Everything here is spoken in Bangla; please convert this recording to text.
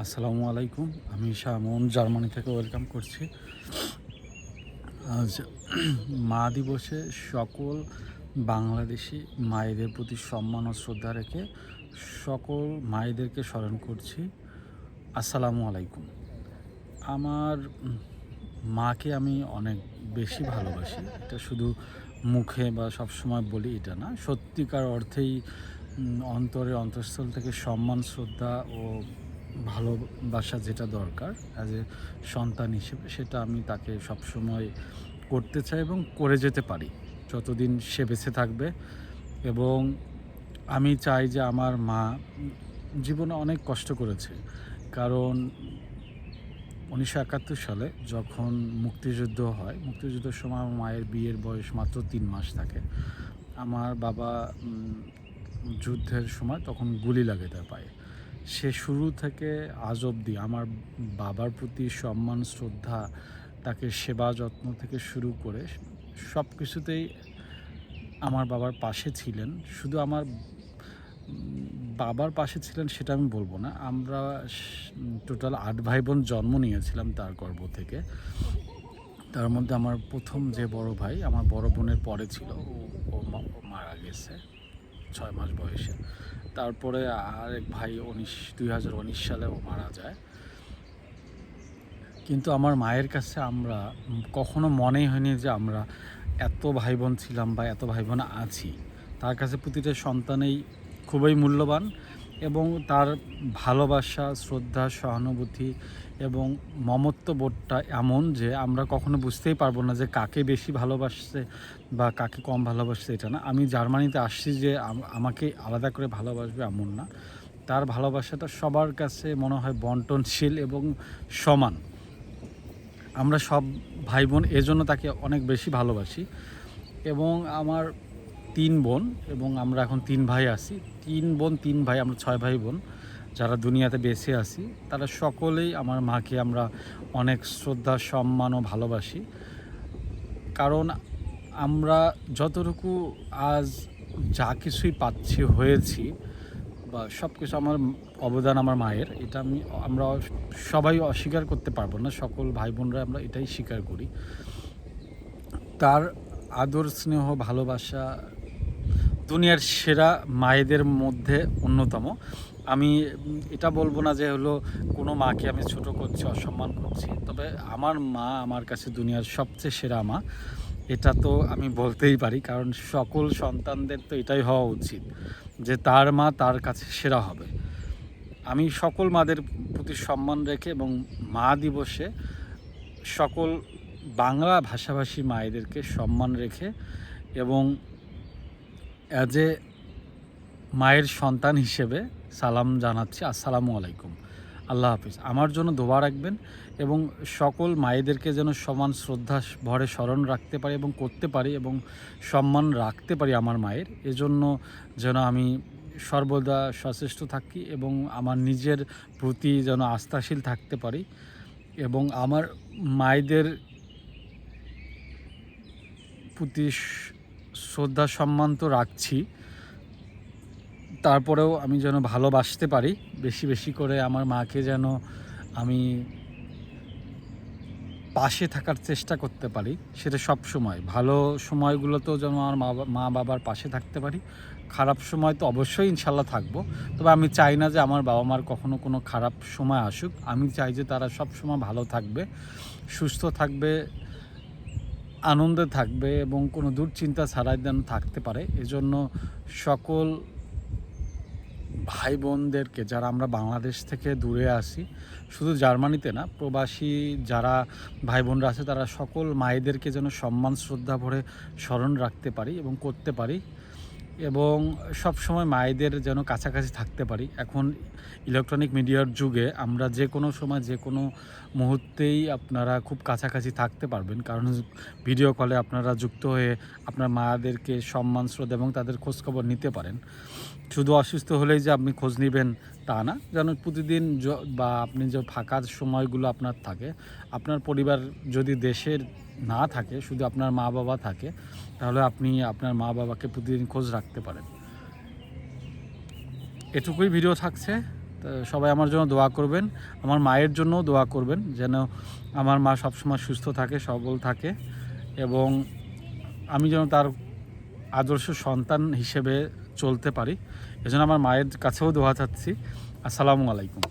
আসসালামু আলাইকুম। আমি শামন, জার্মানি থেকে ওয়েলকাম করছি। আজ মা দিবসে সকল বাংলাদেশি মায়েদের প্রতি সম্মান ও শ্রদ্ধা রেখে সকল মায়েদেরকে স্মরণ করছি। আসসালামু আলাইকুম। আমার মাকে আমি অনেক বেশি ভালোবাসি। এটা শুধু মুখে বা সব সময় বলি এটা না। সত্যিকার অর্থেই অন্তরে অন্তঃস্থল থেকে সম্মান, শ্রদ্ধা ও ভালোবাসা যেটা দরকার অ্যাজ এ সন্তান হিসেবে সেটা আমি তাকে সবসময় করতে চাই এবং করে যেতে পারি। যতদিন সে বেঁচে থাকবে এবং আমি চাই যে আমার মা জীবনে অনেক কষ্ট করেছে। কারণ উনিশশো একাত্তর সালে যখন মুক্তিযুদ্ধ হয়, মুক্তিযুদ্ধের সময় আমার মায়ের বিয়ের বয়স মাত্র তিন মাস থাকে। আমার বাবা যুদ্ধের সময় তখন গুলি লাগে তার পায়ে। সে শুরু থেকে আজ অবধি আমার বাবার প্রতি সম্মান, শ্রদ্ধা, তাকে সেবা যত্ন থেকে শুরু করে সব কিছুতেই আমার বাবার পাশে ছিলেন। শুধু আমার বাবার পাশে ছিলেন সেটা আমি বলব না। আমরা টোটাল আট ভাই বোন জন্ম নিয়েছিলাম তার গর্ভ থেকে। তার মধ্যে আমার প্রথম যে বড় ভাই আমার বড় বোনের পরে ছিল, ও মারা গেছে, ছয় মাস বয়সে। তারপরে আরেক ভাই উনিশ, দুই হাজার উনিশ মারা যায়। কিন্তু আমার মায়ের কাছে আমরা কখনো মনেই হয়নি যে আমরা এত ভাই ছিলাম বা এত ভাই আছি। তার কাছে প্রতিটা সন্তানেই খুবই মূল্যবান। এবং তার ভালোবাসা, শ্রদ্ধা, সহানুভূতি এবং মমত্ববোধটা এমন যে আমরা কখনো বুঝতেই পারব না যে কাকে বেশি ভালোবাসছে বা কাকে কম ভালোবাসছে এটা না। আমি জার্মানিতে আসছি যে আমাকে আলাদা করে ভালোবাসবে এমন না। তার ভালোবাসাটা সবার কাছে মনে হয় বন্টনশীল এবং সমান। আমরা সব ভাই বোন এজন্য তাকে অনেক বেশি ভালোবাসি এবং আমার তিন বোন এবং আমরা এখন তিন ভাই আছি। তিন বোন, তিন ভাই, আমরা ছয় ভাই বোন। যারা দুনিয়াতে বেঁচে আছি, তারা সকলেই আমার মাকে আমরা অনেক শ্রদ্ধা, সম্মান ও ভালোবাসি। কারণ আমরা যতটুকু আজ যা কিছুই পাচ্ছি, হয়েছি বা সব কিছু আমার অবদান আমার মায়ের, এটা আমি, আমরা সবাই অস্বীকার করতে পারব না, সকল ভাই বোনরা আমরা এটাই স্বীকার করি। তার আদর, স্নেহ, ভালোবাসা দুনিয়ার সেরা মায়েদের মধ্যে অন্যতম। আমি এটা বলব না যে হলো কোনো মাকে আমি ছোট করছি, অসম্মান করছি। তবে আমার মা আমার কাছে দুনিয়ার সবচেয়ে সেরা মা, এটা তো আমি বলতেই পারি। কারণ সকল সন্তানদের তো এটাই হওয়া উচিত যে তার মা তার কাছে সেরা হবে। আমি সকল মাদের প্রতি সম্মান রেখে এবং মা দিবসে সকল বাংলা ভাষাভাষী মায়েদেরকে সম্মান রেখে এবং অ্যাজ এ মায়ের সন্তান হিসেবে সালাম জানাচ্ছি, আসসালামু আলাইকুম। আল্লাহ হাফিজ। আমার জন্য দোয়া রাখবেন এবং সকল মায়েদেরকে যেন সমান শ্রদ্ধা ভরে স্মরণ রাখতে পারি এবং করতে পারি এবং সম্মান রাখতে পারি আমার মায়ের। এজন্য যেন আমি সর্বদা সচেষ্ট থাকি এবং আমার নিজের প্রতি যেন আস্থাশীল থাকতে পারি এবং আমার মায়েদের প্রতি শ্রদ্ধা, সম্মান তো রাখছি। তারপরেও আমি যেন ভালোবাসতে পারি, বেশি বেশি করে আমার মাকে যেন আমি পাশে থাকার চেষ্টা করতে পারি, সেটা সব সময়। ভালো সময়গুলোতেও যেন আমার মা বাবার পাশে থাকতে পারি, খারাপ সময় তো অবশ্যই ইনশাল্লাহ থাকব। তবে আমি চাই না যে আমার বাবা মার কখনো কোনো খারাপ সময় আসুক। আমি চাই যে তারা সব সময় ভালো থাকবে, সুস্থ থাকবে আনন্দে থাকবে এবং কোনো দুশ্চিন্তা ছাড়াই যেন থাকতে পারে। এজন্য সকল ভাই বোনদেরকে যারা আমরা বাংলাদেশ থেকে দূরে আসি শুধু জার্মানিতে না, প্রবাসী যারা ভাই বোনরা আছে, তারা সকল মায়েদেরকে যেন সম্মান, শ্রদ্ধা ভরে স্মরণ রাখতে পারি এবং করতে পারি। এবং সব সময় মায়েদের যেন কাছাকাছি থাকতে পারি। এখন ইলেকট্রনিক মিডিয়ার যুগে আমরা যে কোনো সময় যে কোনো মুহূর্তেই আপনারা খুব কাছাকাছি থাকতে পারবেন। কারণ ভিডিও কলে আপনারা যুক্ত হয়ে আপনার মায়েদেরকে সম্মান, শ্রদ্ধা এবং তাদের খোঁজখবর নিতে পারেন। শুধু অসুস্থ হলেই যে আপনি খোঁজ নেবেন তা না? যেন প্রতিদিন বা আপনি যে ফাঁকা সময়গুলো আপনার থাকে, আপনার পরিবার যদি দেশের না থাকে, শুধু আপনার মা বাবা থাকে, তাহলে আপনি আপনার মা বাবাকে প্রতিদিন খোঁজ রাখতে পারেন। এটুকুই ভিডিও থাকছে। সবাই আমার জন্য দোয়া করবেন। আমার মায়ের জন্যও দোয়া করবেন, যেন আমার মা সবসময় সুস্থ থাকে, সবল থাকে এবং আমি যেন তার আদর্শ সন্তান হিসেবে চলতে পারি। এজন্য আমার মায়ের কাছেও দোয়া চাচ্ছি। আসসালামু আলাইকুম।